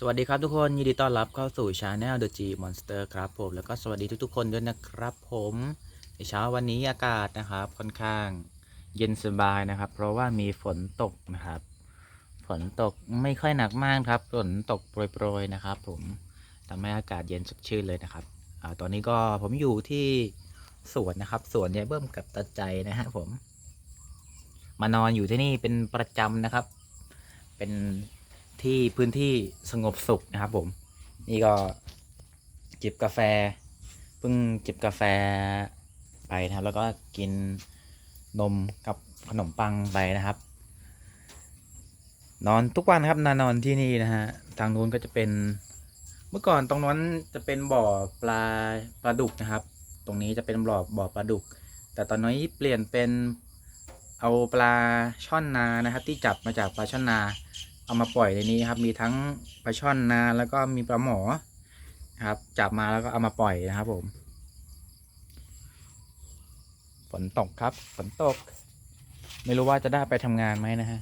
สวัสดีครับทุกคนยินดีต้อนรับเข้าสู่ช anel The G Monster ครับผมแล้วก็สวัสดีทุกๆ คนด้วยนะครับผมในเช้าวันนี้อากาศนะครับค่อนข้างเย็นสบายนะครับ เพราะว่ามีฝนตกนะครับ ฝนตกไม่ค่อยหนักมากครับฝนตกโปรยๆนะครับ ผมทำให้อากาศเย็นสดชื่นเลยนะครับอตอนนี้ก็ผมอยู่ที่สวนนะครับสวนยายเบิ้มกับตาใจนะฮะผม มานอนอยู่ที่นี่เป็นประจำนะครับ เป็น ที่พื้นที่สงบสุขนะครับผม นี่ก็จิบกาแฟเพิ่งจิบกาแฟไปนะครับ แล้วก็กินนมกับขนมปังไปนะครับ นอนทุกวันครับนานอนที่นี่นะฮะทางนู้นก็จะเป็นเมื่อก่อนตรงนั้นจะเป็นบ่อปลาปลาดุกนะครับ ตรงนี้จะเป็นบ่อบ่อปลาดุก แต่ตอนนี้เปลี่ยนเป็นเอาปลาช่อนนานะครับ ที่จับมาจากปลาช่อนนา เอามาปล่อยในนี้ครับ มีทั้งปลาช่อนนาแล้วก็มีปลาหมอครับ จับมาแล้วก็เอามาปล่อยนะครับผม ฝนตกครับ ฝนตก ไม่รู้ว่าจะได้ไปทำงานไหมนะฮะ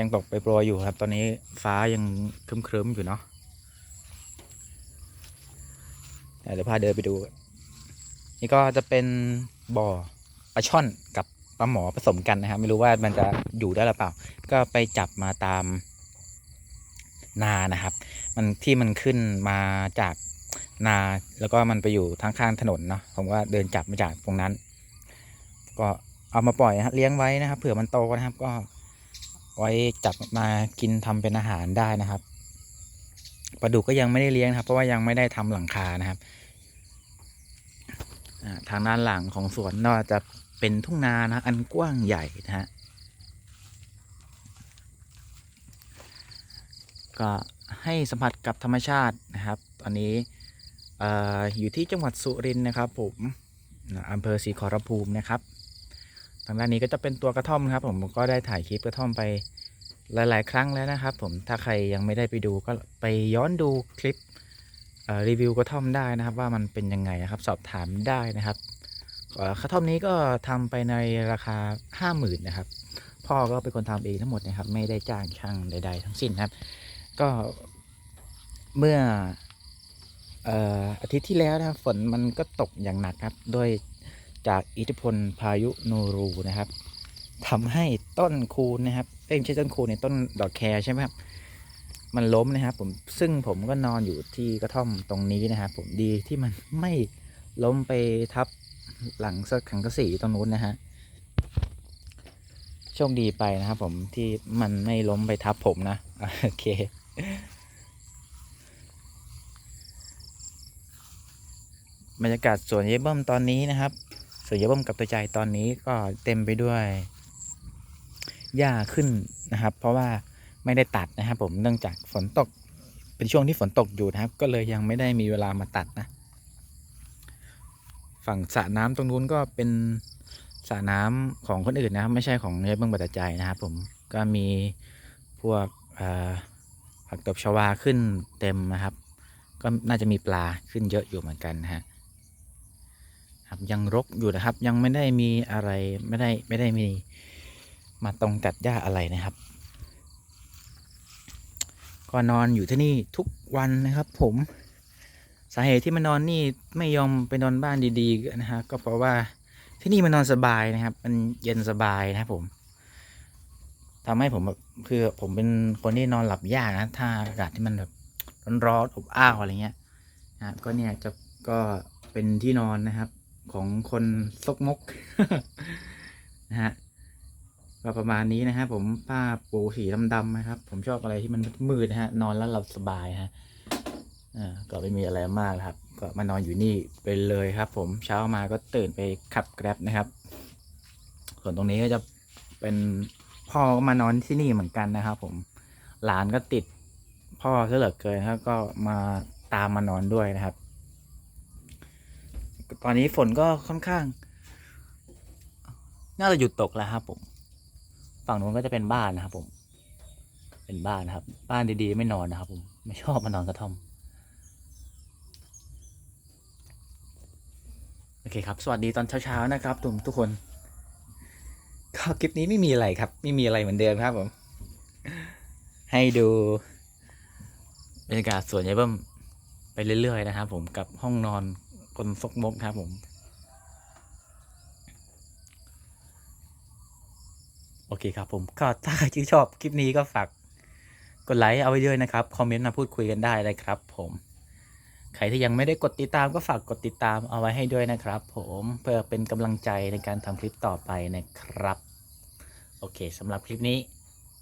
ยังตกไปโปรยอยู่ครับ ตอนนี้ฟ้ายังครึ้มๆอยู่เนาะเดี๋ยวพาเดินไปดู นี่ก็จะเป็นบ่อปลาช่อนกับ ปลาหมอผสมกันนะครับ ไม่รู้ว่ามันจะอยู่ได้หรือเปล่า ก็ไปจับมาตามนานะครับ มันที่มันขึ้นมาจากนาแล้วก็มันไปอยู่ทางข้างถนนเนาะผมก็เดินจับมาจากตรงนั้น ก็เอามาปล่อยนะฮะเลี้ยงไว้นะครับ เผื่อมันโตนะครับ ก็ไว้จับมากินทำเป็นอาหารได้นะครับปลาดุกก็ยังไม่ได้เลี้ยงนะครับ เพราะว่ายังไม่ได้ทำหลังคานะครับทางด้านหลังของสวนก็จะ เป็นทุ่งนานะอันกว้างใหญ่นะฮะก็ให้สัมผัสกับธรรมชาตินะครับ ตอนนี้ออยู่ที่จังหวัดสุรินทร์นะครับ ผมอำเภอศรีขอรภูมินะครับ ทางด้านนี้ก็จะเป็นตัวกระท่อมครับ ผมก็ได้ถ่ายคลิปกระท่อมไปหลาย ๆ ครั้งแล้วนะครับ ผมถ้าใครยังไม่ได้ไปดูก็ไปย้อนดูคลิปรีวิวกระท่อมได้นะครับ ว่ามันเป็นยังไงนะครับ สอบถามได้นะครับ กระท่อมนี้ก็ทำไปในราคาห้าหมื่นนะครับ พ่อก็เป็นคนทำเองทั้งหมดนะครับ ไม่ได้จ้างช่างใด ๆ ทั้งสิ้นนะครับ ก็เมื่ออออาทิตย์ที่แล้วนะครับฝนมันก็ตกอย่างหนักครับด้วยจากอิทธิพลพายุโนรูนะครับทำให้ต้นคูนนะครับเอ้ยไม่ใช่ต้นคูนเนี่ยต้นดอกแคร์ใช่ไหมครับมันล้มนะครับ ผมซึ่งผมก็นอนอยู่ที่กระท่อมตรงนี้นะครับ ผมดีที่มันไม่ล้มไปทับ หลังสักขังกระสีตรงนู้นนะฮะโชคดีไปนะครับผมที่มันไม่ล้มไปทับผมนะ โอเค บรรยากาศสวนเยเบิ้มตอนนี้นะครับสวนเยายเบิ้มกับตัวใจตอนนี้ก็เต็มไปด้วยหญ้าขึ้นนะครับ เพราะว่าไม่ได้ตัดนะครับผมเนื่องจากฝนตกเป็นช่วงที่ฝนตกอยู่นะครับ ก็เลยยังไม่ได้มีเวลามาตัดนะ ฝั่งสระน้ำตรงนู้นก็เป็นสระน้ำของคนอื่นนะครับ ไม่ใช่ของยายเบิ้มกัตัวใจนะครับผมก็มีพวกผักตบชวาขึ้นเต็มนะครับ ก็น่าจะมีปลาขึ้นเยอะอยู่เหมือนกันนะฮะครับยังรกอยู่นะครับ ยังไม่ได้มีอะไรไม่ได้ไม่ได้มีมาตรงตัดหญ้าอะไรนะครับ ก็นอนอยู่ที่นี่ทุกวันนะครับผม สาเหตุที่มานอนนี่ไม่ยอมไปนอนบ้านดีๆนะฮะก็เพราะว่าที่นี่มันนอนสบายนะครับ มันเย็นสบายนะครับผมทำให้ผมแบบคือผมเป็นคนที่นอนหลับยากนะถ้าอากาศที่มันแบบร้อนๆอบอ้าวอะไรเงี้ยนะก็เนี่ยจะก็เป็นที่นอนนะครับ ของคนซกมกนะฮะก็ประมาณนี้นะครับผมผ้าปูสีดำๆนะครับ ผมชอบอะไรที่มันมืดนะฮะนอนแล้วหลับสบายฮะ ก็ไม่มีอะไรมากครับ ก็มานอนอยู่นี่ไปเลยครับ ผมเช้ามาก็ตื่นไปขับแกร็บนะครับ ส่วนตรงนี้ก็จะเป็นพ่อก็มานอนที่นี่เหมือนกันนะครับ ผมหลานก็ติดพ่อซะเหลือเกินครับก็มาตามมานอนด้วยนะครับ ตอนนี้ฝนก็ค่อนข้าง น่าจะหยุดตกแล้วครับผม ฝั่งนู้นก็จะเป็นบ้านนะครับผม เป็นบ้านนะครับ บ้านดีๆ ไม่นอนนะครับผม ไม่ชอบมานอนกระท่อม โอ เคครับ สวัสดีตอนเช้าๆนะครับทุกทุกคนก็คลิปนี้ไม่มีอะไรครับ ไม่มีอะไรเหมือนเดิมครับผม ให้ดูบรรยากาศสวนยายเบิ้มไปเรื่อยๆนะครับผมกับห้องนอนคนซกมกครับผม โอเคครับผมก็ถ้าใครที่ชอบคลิปนี้ก็ฝากกดไลค์เอาไว้ด้วยนะครับ คอมเมนต์มาพูดคุยกันได้เลยครับผม ใครที่ยังไม่ได้กดติดตามก็ฝากกดติดตามเอาไว้ให้ด้วยนะครับ ผมเพื่อเป็นกำลังใจในการทำคลิปต่อไปนะครับ โอเคสำหรับคลิปนี้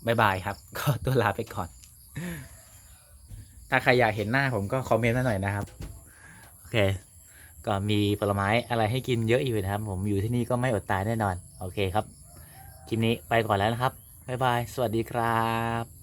บายบายครับ ก็ตัวลาไปก่อน ถ้าใครอยากเห็นหน้าผมก็คอมเมนต์มาหน่อยนะครับ โอเค ก็มีผลไม้อะไรให้กินเยอะอยู่นะครับ ผมอยู่ที่นี่ก็ไม่อดตายแน่นอน โอเคครับ คลิปนี้ไปก่อนแล้วนะครับบายบาย สวัสดีครับ